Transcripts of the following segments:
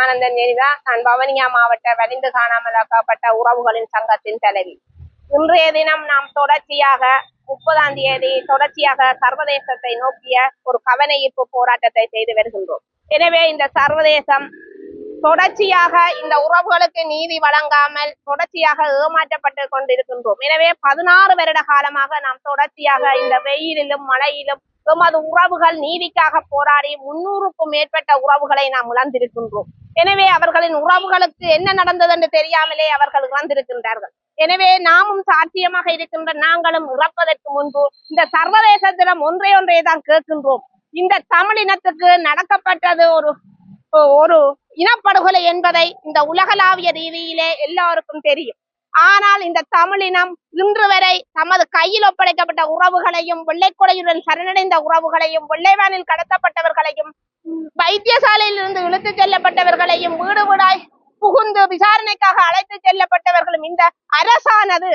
ஆனந்தன் ஜெனிதா நான் பவனியா மாவட்ட வலிந்து காணாமலாக்கப்பட்ட உறவுகளின் சங்கத்தின் தலைவி. இன்றைய தினம் நாம் தொடர்ச்சியாக முப்பதாம் தேதி தொடர்ச்சியாக சர்வதேசத்தை நோக்கிய ஒரு கவன ஈர்ப்பு போராட்டத்தை செய்து வருகின்றோம். எனவே இந்த சர்வதேசம் தொடர்ச்சியாக இந்த உறவுகளுக்கு நீதி வழங்காமல் தொடர்ச்சியாக ஏமாற்றப்பட்டு கொண்டிருக்கின்றோம். எனவே பதினாறு வருட காலமாக நாம் தொடர்ச்சியாக இந்த வெயிலிலும் மழையிலும் எமது உறவுகள் நீதிக்காக போராடி முன்னூறுக்கும் மேற்பட்ட உறவுகளை நாம் இழந்திருக்கின்றோம். எனவே அவர்களின் உறவுகளுக்கு என்ன நடந்தது என்று தெரியாமலே அவர்கள் இறந்திருக்கின்றார்கள். எனவே நாமும் சாட்சியமாக இருக்கின்ற நாங்களும் இறப்பதற்கு முன்பு இந்த சர்வதேசத்திடம் ஒன்றே ஒன்றே தான் கேட்கின்றோம். இந்த தமிழினத்துக்கு நடக்கப்பட்டது ஒரு ஒரு இனப்படுகொலை என்பதை இந்த உலகளாவிய ரீதியிலே எல்லாருக்கும் தெரியும். ஆனால் இந்த தமிழினம் இன்று வரை தமது கையில் ஒப்படைக்கப்பட்ட உறவுகளையும் வெள்ளைக்கொடையுடன் சரணடைந்த உறவுகளையும் வெள்ளைவானில் கடத்தப்பட்டவர்களையும் வைத்தியசாலையிலிருந்து இழுத்து செல்லப்பட்டவர்களையும் வீடு வீடாய் புகுந்து விசாரணைக்காக அழைத்து செல்லப்பட்டவர்களும் இந்த அரசானது.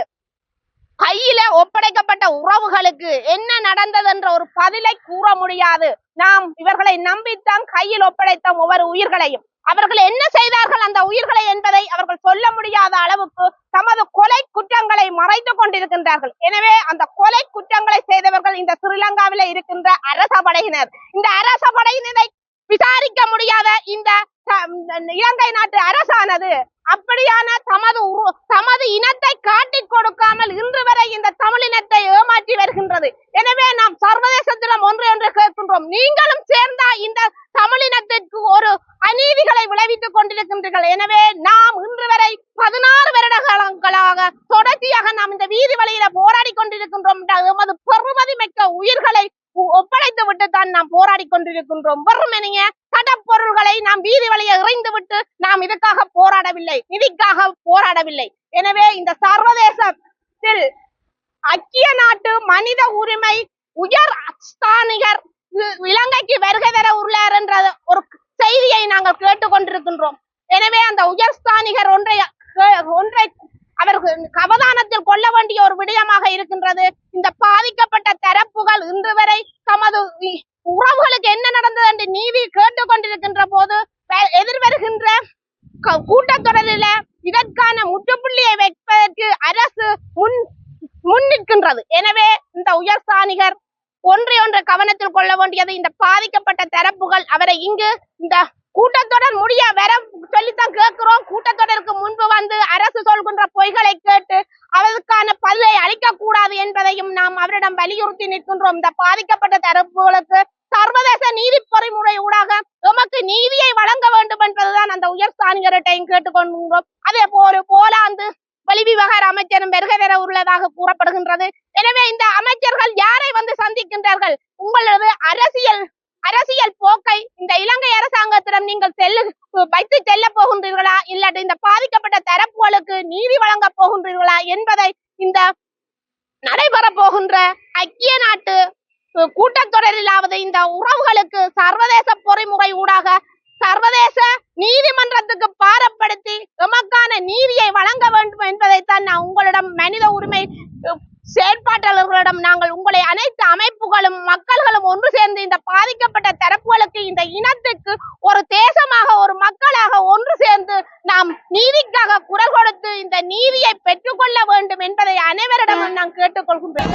கையில ஒப்படைக்கப்பட்ட உறவுகளுக்கு என்ன நடந்தது என்ற ஒரு பதிலை கூற முடியாது. நாம் இவர்களை நம்பித்தான் கையில் ஒப்படைத்தோம் ஒவ்வொரு உயிர்களையும். அவர்கள் என்ன செய்தார்கள்? அந்த உயிர்களை என்பதை அவர்கள் சொல்ல முடியாத அளவுக்கு தமது கொலை குற்றங்களை மறைத்து கொண்டிருக்கின்றார்கள். எனவே அந்த கொலை குற்றங்களை செய்தவர்கள் இந்த ஸ்ரீலங்காவில இருக்கின்ற அரச படையினர் இந்த அரச படையினரை விசாரிக்க முடியாத இந்த இலங்கை நாட்டு அரசானது அப்படியான தமது தமது இனத்தை காட்டிக் கொடுக்காமல் இன்று வரை இந்த தமிழினத்தை ஏமாற்றி வருகின்றது. எனவே நாம் சர்வதேசத்திடம் ஒன்று என்று கேட்கின்றோம். நீங்களும் சேர்ந்தா இந்த தமிழினத்திற்கு ஒரு அநீதிகளை விளைவித்துக் கொண்டிருக்கின்றீர்கள். எனவே நாம் இன்று வரை பதினாறு வருட காலங்களாக தொடர்ச்சியாக நாம் இந்த வீதி வழியில போராடி கொண்டிருக்கின்றோம் என்ற எமது பெருமதி மிக்க உயிர்களை ஒ- ஒப்படைத்து விட்டு தான் நாம் போராடி கொண்டிருக்கின்றோம். வெறுமனைய கடப்பொருள்களை நாம் வீதி வழியை இறைந்து விட்டு நாம் இதுக்காக போராடவில்லை. நிதிக்காக போராடவில்லை. எனவே இந்த சர்வதேசத்தில் ஐக்கிய நாட்டு மனித உரிமை உயர் ஸ்தானிகர் இலங்கைக்கு வருகை தர உள்ளார் என்ற ஒரு செய்தியை நாங்கள் கேட்டுக்கொண்டிருக்கின்றோம் எனவே அந்த உயர் ஸ்தானிகர் ஒன்றை கே- ஒன்றை அவர்கள் அவதானத்தில் கொள்ள வேண்டிய ஒரு விடயமாக இருக்கின்றது இந்த பாதிக்கப்பட்ட தரப்புகள் இன்று வரை தமது இ- உறவுகளுக்கு என்ன நடந்தது என்று நீதி கேட்டுக்கொண்டிருக்கின்ற போது வ- எதிர்வருகின்ற க- கூட்டத்தொடரில இதற்கான முற்றுப்புள்ளியை வைப்பதற்கு அரசு முன் முன்னிற்கின்றது எனவே இந்த உயர் சாணிகர் ஒன்றை ஒன்று கவனத்தில் கொள்ள வேண்டியது இந்த பாதிக்கப்பட்ட தரப்புகள். அவரை இங்கு இந்த கூட்டத்தொடர் முடிய வர சொல்லித்தான் கேட்கிறோம். கூட்டத்தொடருக்கு முன்பு வந்து அரசு சொல்கின்ற பொய்களை கேட்டு அவருக்கான பதிலை அளிக்க கூடாது என்பதையும் நாம் அவரிடம் வலியுறுத்தி நிற்கின்றோம். இந்த பாதிக்கப்பட்ட தரப்புகளுக்கு சர்வதேச நீதி பொறிமுறை ஊடாக எமக்கு நீதி அந்த உயர் ஸ்தானிகர்கிட்டையும் கேட்டுக்கொள்கின்றோம் அதே போல போலாந்து வெளிவிவகார அமைச்சரும் வருகை உள்ளதாக கூறப்படுகின்றது. எனவே இந்த அமைச்சர்கள் யாரை வந்து சந்திக்கின்றார்கள்? உங்களது அரசியல் அரசியல் போக்கை இந்த இலங்கை அரசாங்கத்திடம் நீங்கள் செல்லு வைத்து செல்ல போகின்றீர்களா? இல்லாட்டி இந்த பாதிக்கப்பட்ட தரப்புகளுக்கு நீதி வழங்க போகின்றீர்களா என்பதை இந்த நடைபெற போகின்ற ஐக்கிய நாட்டு கூட்டத்தொடரிலாவது இந்த உறவுகளுக்கு சர்வதேச பொறிமுறை ஊடாக சர்வதேச நீதிமன்றத்துக்கு பாரப்படுத்தி எமக்கான நீதியை வழங்க வேண்டும் என்பதைத்தான் நான் உங்களிடம் மனித உரிமை செயற்பாட்டாளர்களிடம் நாங்கள் உங்களை அனைத்து அமைப்புகளும் மக்கள்களும் ஒன்று சேர்ந்து இந்த பாதிக்கப்பட்ட தரப்புகளுக்கு இந்த இனத்துக்கு ஒரு தேசமாக ஒரு மக்களாக ஒன்று சேர்ந்து நாம் நீதிக்காக குரல் கொடுத்து இந்த நீதியை பெற்றுக்கொள்ள வேண்டும் என்பதை அனைவரிடமும் நான் கேட்டுக்கொள்கின்றேன்.